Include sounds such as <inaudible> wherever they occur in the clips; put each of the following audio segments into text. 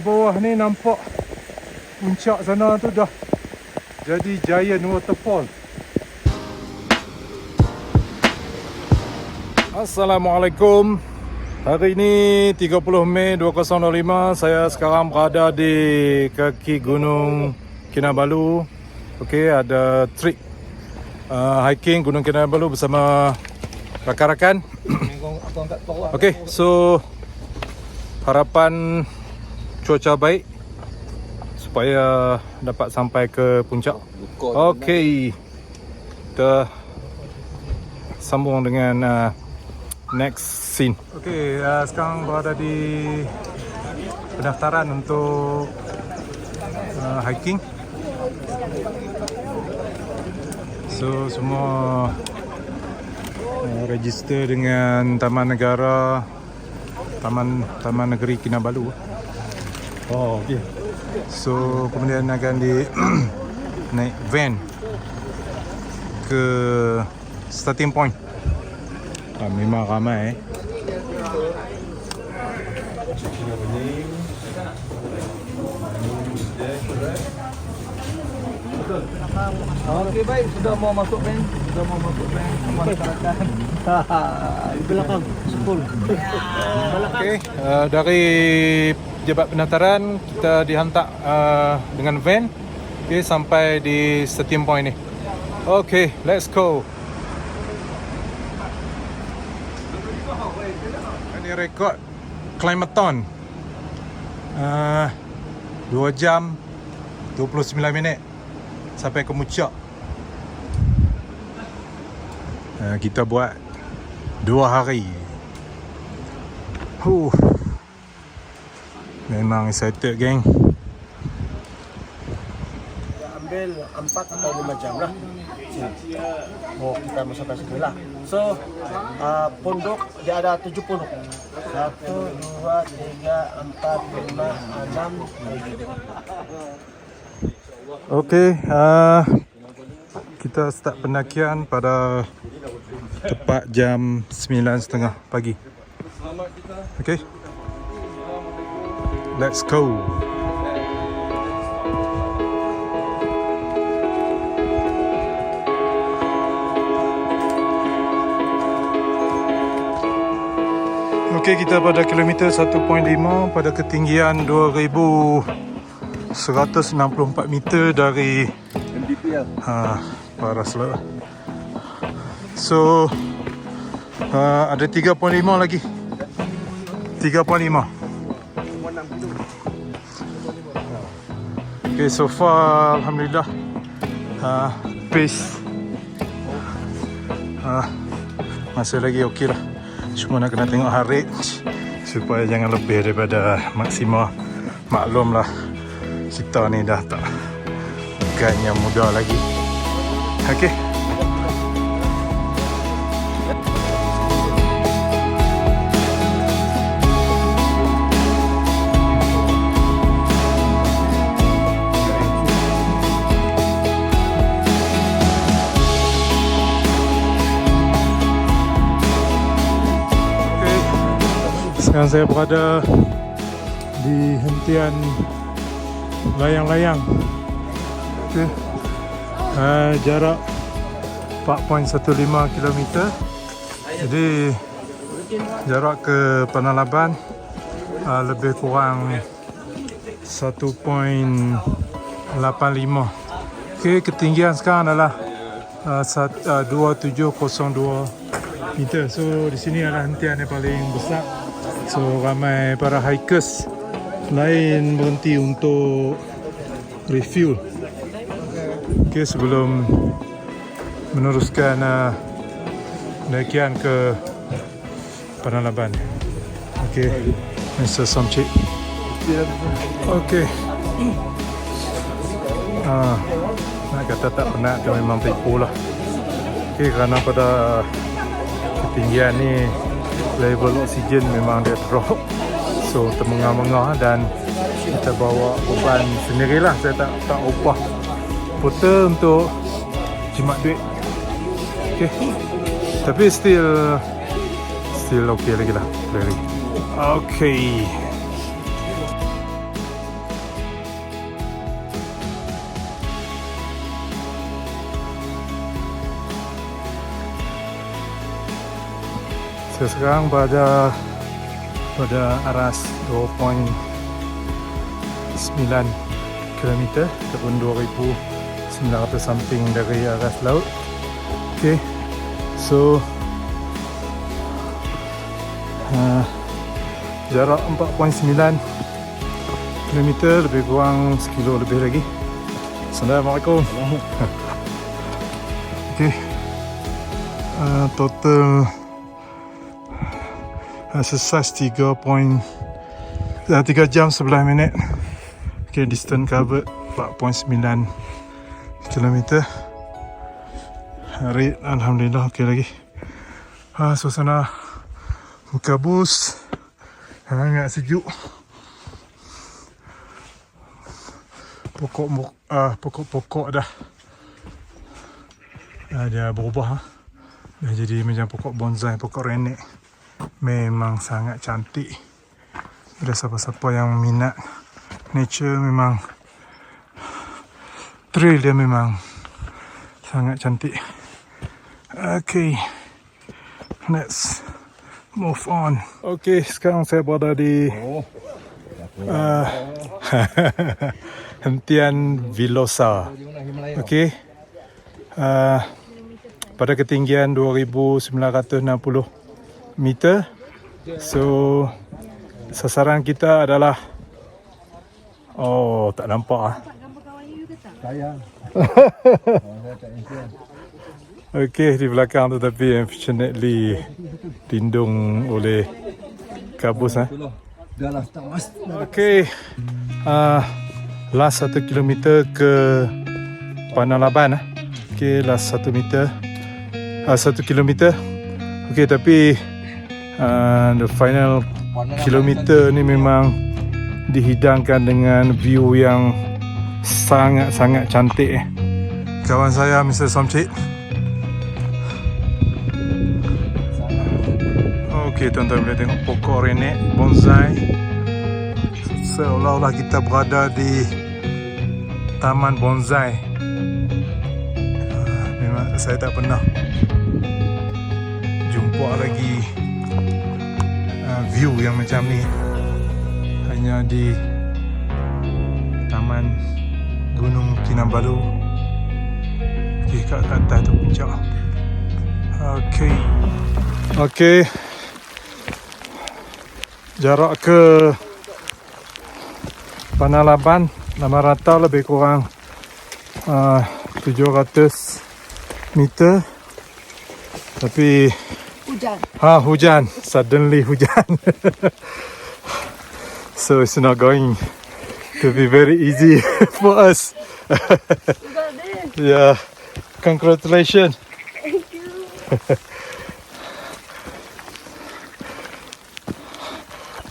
Bawah ni nampak puncak sana tu dah jadi giant waterfall. Assalamualaikum. Hari ini 30 Mei 2025 saya sekarang berada di kaki Gunung Kinabalu. Okey, ada trip uh, hiking Gunung Kinabalu bersama rakan-rakan. Okey, so harapan cuaca baik supaya dapat sampai ke puncak. Okey. Kita sambung dengan uh, next scene. Okey, uh, sekarang berada di pendaftaran untuk uh, hiking. So semua uh, register dengan Taman Negara Taman Taman Negeri Kinabalu. Oh, okey. So kemudian akan di <clears throat> naik van ke starting point. Ah, memang ramai eh. Okey baik, sudah mau masuk van, sudah mau masuk van. Masyarakat. <laughs> Di belakang, sepul. Okey, uh, dari Jabat Pendaftaran kita dihantar uh, dengan van okay, sampai di starting point ni. Okey, let's go. Ini rekod climathon. Uh, 2 jam 29 minit sampai ke muncak. Uh, kita buat dua hari. Huh. Memang excited geng. Ambil 4 atau 5 jam lah. Oh, kita masuk ke sini lah. So, uh, pondok dia ada 70. 1, 2, 3, 4, 5, 6, Okey, uh, kita start pendakian pada tepat jam 9.30 pagi. Okey. Let's go. Okey, kita pada kilometer 1.5 pada ketinggian 2164 meter dari ha, paras lah. So uh, ada 3.5 lagi. 3.5. Okay, so far alhamdulillah uh, pace uh, masih lagi okey lah. Cuma nak kena tengok heart rate supaya jangan lebih daripada maksimal. Maklum lah kita ni dah tak bukan yang muda lagi. Okey. Sekarang saya berada di hentian layang-layang. Okey. Uh, jarak 4.15 km. Jadi jarak ke Panalaban uh, lebih kurang 1.85. Okey, ketinggian sekarang adalah sat- uh, 2702 meter. So di sini adalah hentian yang paling besar. So ramai para hikers lain berhenti untuk refuel. Okey sebelum meneruskan uh, pendakian ke Panalaban. Okey, Mr. Somcik. Okey. Ah, nak kata tak penat tu memang tipu lah. Okey, kerana pada ketinggian ni level oksigen memang dia drop. So termengah-mengah dan kita bawa beban sendirilah. Saya tak tak upah porter untuk jimat duit. Okay. Tapi still still okay lagi lah. Lagi. Okay. So sekarang pada pada aras 2.9 km ataupun 2900 something dari aras laut. Okay, so uh, jarak 4.9 km lebih kurang sekilo lebih lagi. Assalamualaikum. <laughs> Okay, uh, total exercise 3 point uh, 3 jam 11 minit. Okay, distance covered 4.9 km rate Alhamdulillah ok lagi. Ha, suasana muka bus. Hangat sejuk. Pokok uh, pokok-pokok dah. Uh, dia berubah ha. dah jadi macam pokok bonsai pokok renek memang sangat cantik. Ada siapa-siapa yang minat nature memang trail dia memang sangat cantik. Okay let's move on. Okay sekarang saya berada di uh, <laughs> hentian Vilosa. Okay uh, pada ketinggian 2960 meter. So sasaran kita adalah Oh, tak nampak ah. <laughs> Okey, di belakang tu tapi unfortunately tindung oleh kabus ah. Okey. Ah, last satu kilometer ke Panalaban ah. Okey, last satu meter. Ah, satu kilometer. Okey, tapi uh, the final kilometer ni memang dihidangkan dengan view yang sangat-sangat cantik eh. Kawan saya Mr. Somcik. Okey, tuan-tuan boleh tengok pokok renek bonsai. Seolah-olah kita berada di taman bonsai. Uh, memang saya tak pernah view yang macam ni. Hanya di taman gunung Kinabalu. Okay, kat atas tu puncak. Okey. Okey. Jarak ke Panalaban nama rata lebih kurang uh, 700 meter. Tapi Hujan. ha hujan. Suddenly hujan. <laughs> So it's not going to be very easy <laughs> for us. Yeah. Congratulations. Thank you.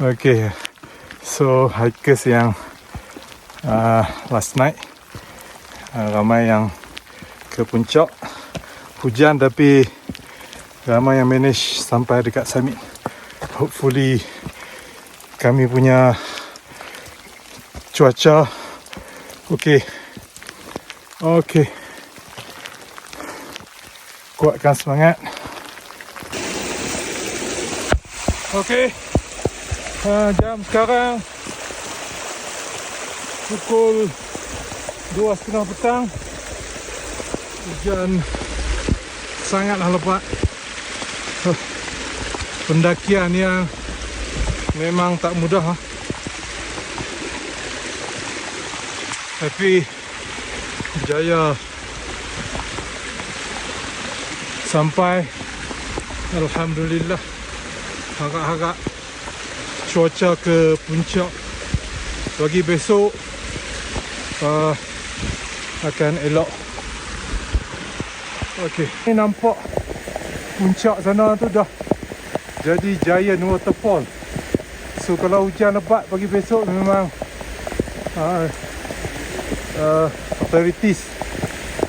<laughs> okay. So hikers yang uh, last night. Uh, ramai yang ke puncak. Hujan tapi ramai yang manage sampai dekat summit. Hopefully kami punya cuaca okey. Okey. Kuatkan semangat. Okey. Uh, jam sekarang pukul 2.30 petang. Hujan sangatlah lebat <laughs> Pendakian yang memang tak mudah ha. tapi berjaya sampai Alhamdulillah harap-harap cuaca ke puncak bagi besok uh, akan elok Okey, ni nampak puncak sana tu dah jadi giant waterfall. So kalau hujan lebat pagi besok memang uh, uh, authorities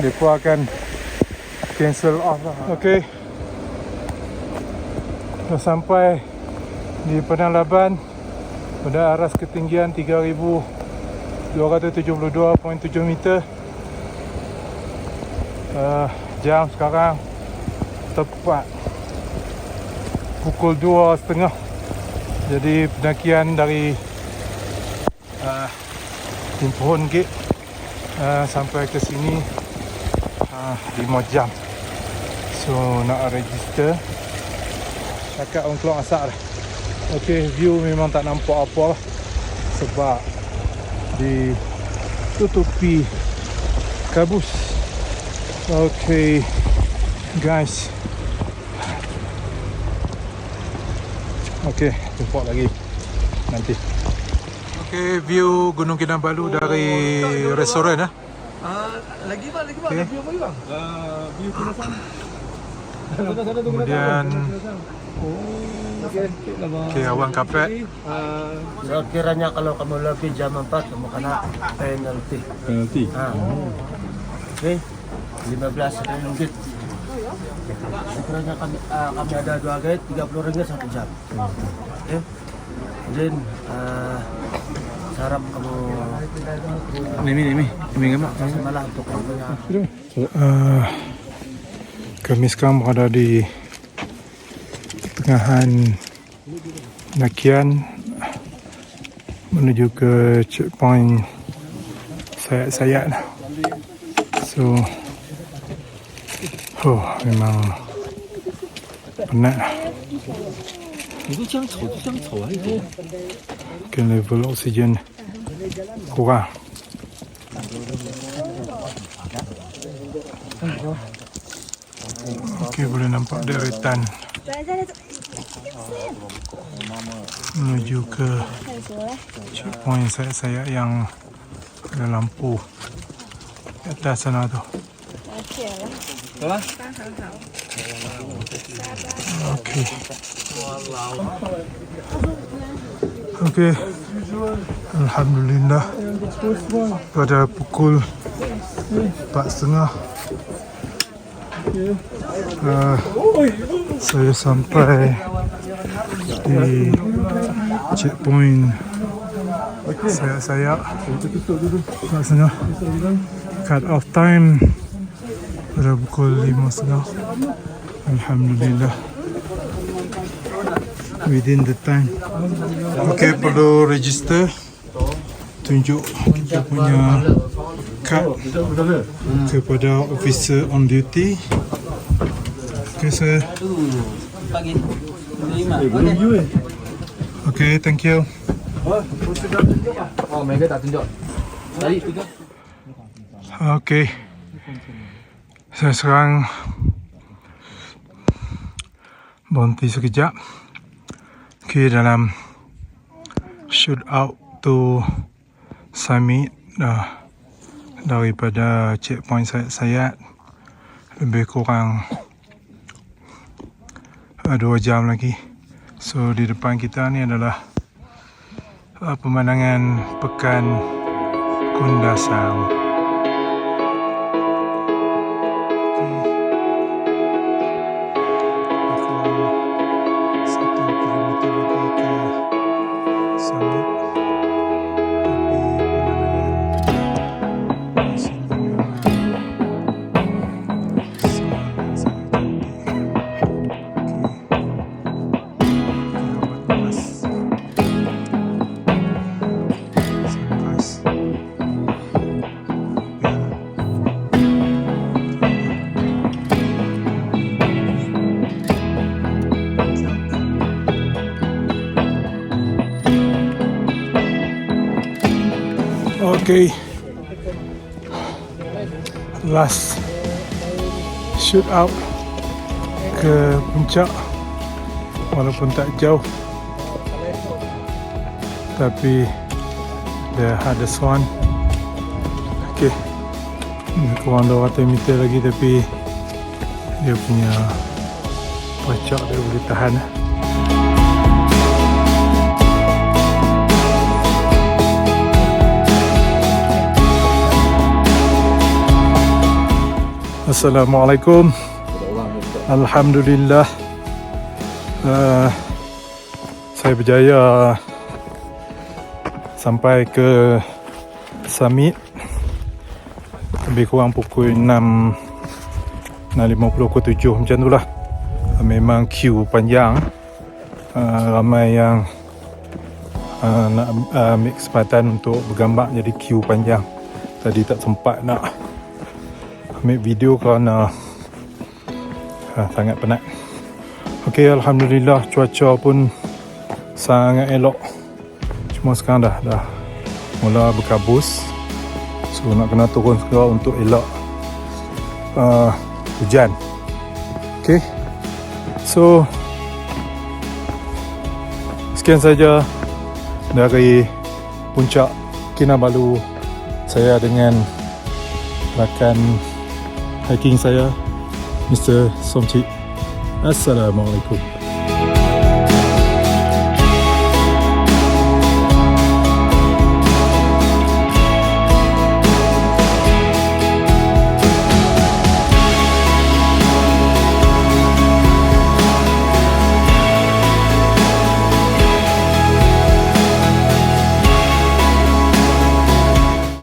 mereka akan cancel off lah. Okey. Dah sampai di Padang Laban pada aras ketinggian 3272.7 meter. Uh, jam sekarang tepat. Pukul dua setengah. Jadi pendakian dari uh, Timpohon Gate uh, sampai ke sini uh, 5 jam. So nak register. Cakap orang keluar asap dah. Okay view memang tak nampak apa lah. Sebab Ditutupi Kabus. Okay Guys Okay jumpa lagi Nanti Okay view Gunung Kinabalu dari restoran lah Ah, lagi bang, lagi bang. Okay. View apa lagi bang? Uh, view ke sana. Kemudian Okay awan kapet Uh, kiranya kalau kamu lebih jam 4 kamu kena penalty. Penalty Ha. Okey. 15 ringgit. Sekiranya kami uh, kami ada dua guide 30 ringgit satu jam. Okey. Then uh, sarap kamu Ini ini ini gambar. malah untuk kamu punya uh, kami sekarang berada di pertengahan nakian menuju ke checkpoint sayat-sayat so Oh, memang penat. Kena level oksigen kurang. Okey, boleh nampak deretan. Menuju ke checkpoint saya, saya yang ada lampu di atas sana tu. 走吧。Okey. Okey. Alhamdulillah. Pada pukul 4.30 uh, saya sampai di checkpoint tak setengah cut off time pukul 5.30 Alhamdulillah. Within the time. Okay perlu register. Tunjuk kita punya kad kepada officer on duty. Okay sir. Okay thank you. Oh, mereka tak tunjuk. Tadi. Okay Saya sekarang Berhenti sekejap. Okay dalam Shoot out to Summit dah Daripada checkpoint sayat-sayat Lebih kurang uh, Dua jam lagi. So di depan kita ni adalah uh, Pemandangan Pekan Kundasang Okay. Last shoot out ke puncak walaupun tak jauh tapi the hardest one okay Ni kurang 200 meter lagi tapi dia punya puncak dia boleh tahan lah. Assalamualaikum. Alhamdulillah. Uh, saya berjaya sampai ke summit lebih kurang pukul 6 6.50 pukul 7 macam tu lah memang queue panjang uh, ramai yang uh, nak uh, ambil kesempatan untuk bergambar jadi queue panjang tadi tak sempat nak ambil video kerana uh, sangat penat. Ok Alhamdulillah cuaca pun sangat elok. Cuma sekarang dah dah mula berkabus. So nak kena turun segera untuk elak uh, hujan. Ok so sekian saja dari puncak Kinabalu. Saya dengan rakan hiking saya Mr. Somcik Assalamualaikum